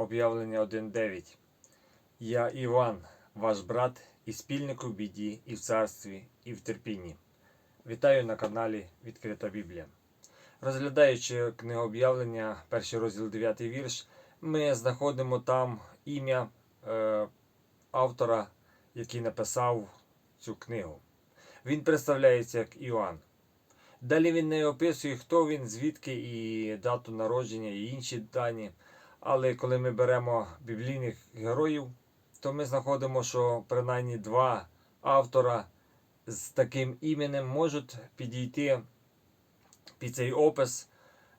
Об'явлення 1.9. Я Іван, ваш брат і спільник у біді, і в царстві, і в терпінні. Вітаю на каналі Відкрита Біблія. Розглядаючи книгу об'явлення, перший розділ 9 вірш, ми знаходимо там ім'я е, автора, який написав цю книгу. Він представляється як Іоанн. Далі він не описує, хто він, звідки і дату народження, і інші дані. Але коли ми беремо біблійних героїв, то ми знаходимо, що принаймні два автора з таким іменем можуть підійти під цей опис.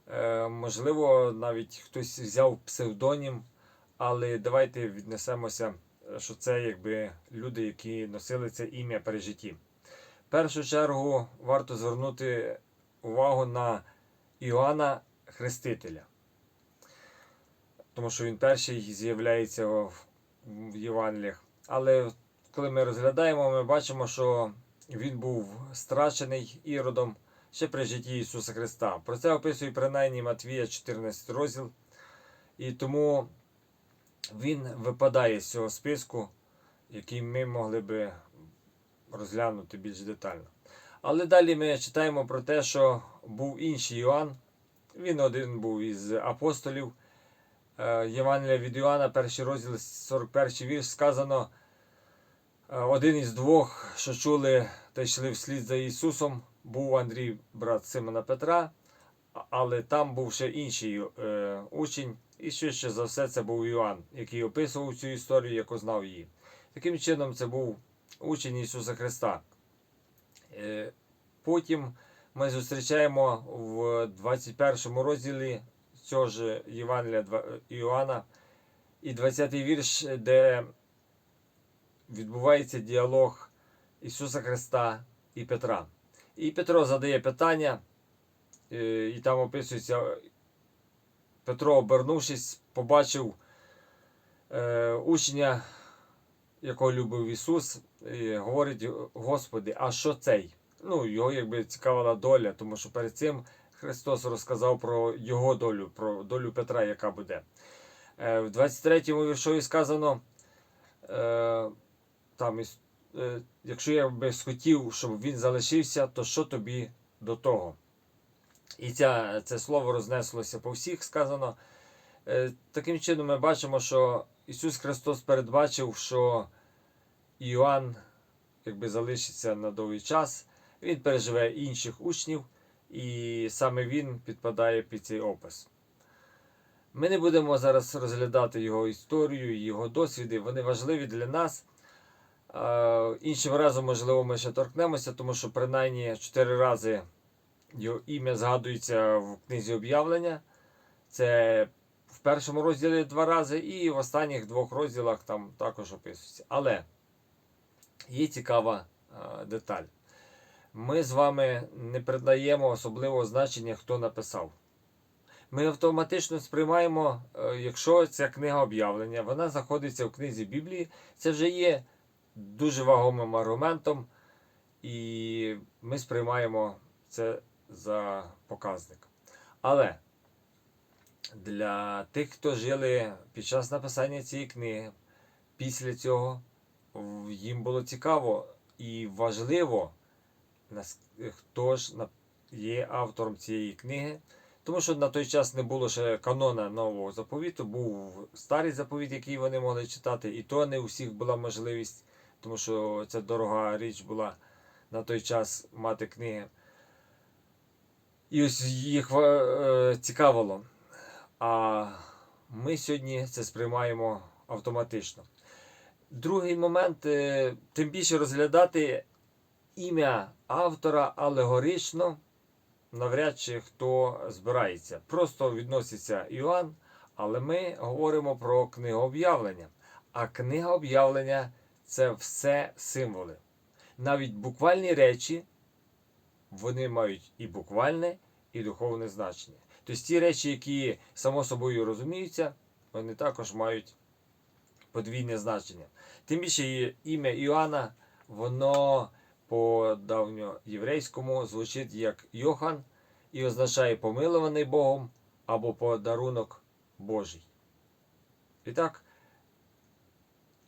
Е, можливо, навіть хтось взяв псевдонім, але давайте віднесемося, що це якби люди, які носили це ім'я при житті. В першу чергу варто звернути увагу на Іоанна Хрестителя, тому що він перший з'являється в Євангеліях. Але коли ми розглядаємо, ми бачимо, що він був страчений іродом ще при житті Ісуса Христа. Про це описує принаймні Матвія 14 розділ. І тому він випадає з цього списку, який ми могли би розглянути більш детально. Але далі ми читаємо про те, що був інший Іоанн. Він один був із апостолів. Е, Євангелія від Іоанна, перший розділ, 41 вірш, сказано. е, Один із двох, що чули та йшли вслід за Ісусом, був Андрій, брат Симона Петра, але там був ще інший е, учень, і швидше за все це був Іоанн, який описував цю історію, яку знав її. Таким чином, це був учень Ісуса Христа. Потім ми зустрічаємо в 21 розділі цього ж Євангелія Іоанна і 20 й вірш, де відбувається діалог Ісуса Христа і Петра. І Петро задає питання, е, і там описується, Петро, обернувшись, побачив е, учня, якого любив Ісус, і говорить, Господи, а що цей? Ну, його якби цікавила доля, тому що перед цим Христос розказав про його долю, про долю Петра, яка буде. Е, В 23-му віршові сказано, е, там, е, якщо я би схотів, щоб він залишився, то що тобі до того? І ця, це слово рознеслося по всіх, сказано. Таким чином ми бачимо, що Ісус Христос передбачив, що Іоанн якби залишиться на довгий час, він переживе інших учнів, і саме він підпадає під цей опис. Ми не будемо зараз розглядати його історію, його досвіди, вони важливі для нас. Іншим разом, можливо, ми ще торкнемося, тому що принаймні чотири рази його ім'я згадується в книзі об'явлення. Це в першому розділі два рази, і в останніх двох розділах там також описується. Але є цікава деталь. Ми з вами не придаємо особливого значення, хто написав. Ми автоматично сприймаємо, е, якщо ця книга об'явлення, вона знаходиться в книзі Біблії, це вже є дуже вагомим аргументом, і ми сприймаємо це за показник. Але для тих, хто жили під час написання цієї книги, після цього їм було цікаво і важливо, хто ж є автором цієї книги. Тому що на той час не було ще канона нового заповіту, був старий заповіт, який вони могли читати, і то не у всіх була можливість, тому що це дорога річ була на той час мати книги. І ось їх е, цікавило. А ми сьогодні це сприймаємо автоматично. Другий момент, е, тим більше розглядати ім'я автора алегорично, навряд чи хто збирається. Просто відноситься Іоанн, але ми говоримо про книгу об'явлення. А книга об'явлення це все символи. Навіть буквальні речі, вони мають і буквальне, і духовне значення. Тобто ті речі, які само собою розуміються, вони також мають подвійне значення. Тим більше ім'я Іоанна, воно по давньоєврейському звучить як Йохан і означає помилований Богом або подарунок Божий. І так,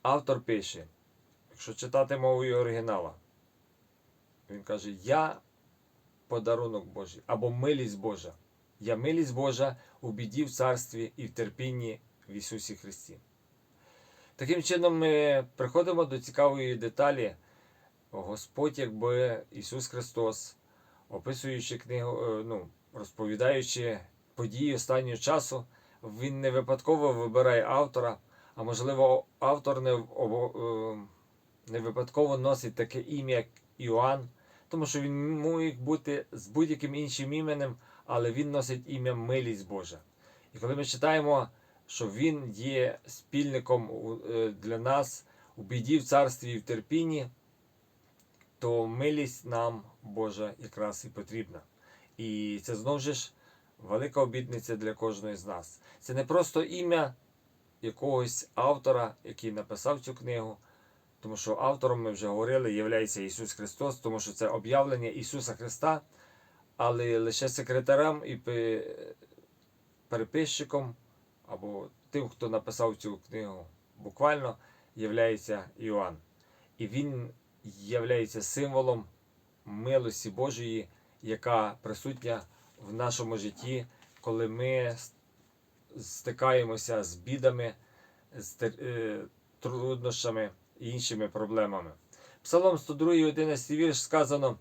автор пише, якщо читати мовою оригінала, він каже: Я подарунок Божий або милість Божа. Я милість Божа у біді в царстві і в терпінні в Ісусі Христі. Таким чином, ми приходимо до цікавої деталі. Господь, якби Ісус Христос, описуючи книгу, е, ну, розповідаючи події останнього часу, Він не випадково вибирає автора, а можливо, автор не, е, не випадково носить таке ім'я, як Іоанн, тому що він міг бути з будь-яким іншим іменем, але він носить ім'я Милість Божа. І коли ми читаємо, що він є спільником е, для нас у біді в царстві і в терпінні, то милість нам Божа якраз і потрібна. І це знову ж велика обітниця для кожної з нас. Це не просто ім'я якогось автора, який написав цю книгу, тому що автором ми вже говорили, є Ісус Христос, тому що це об'явлення Ісуса Христа, але лише секретарем і переписчиком або тим, хто написав цю книгу, буквально являється Іоанн. І він являється символом милості Божої, яка присутня в нашому житті, коли ми стикаємося з бідами, з е, труднощами і іншими проблемами. Псалом 102, 11 вірш сказано: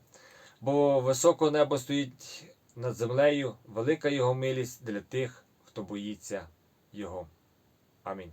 бо високо небо стоїть над землею, велика його милість для тих, хто боїться Його. Амінь.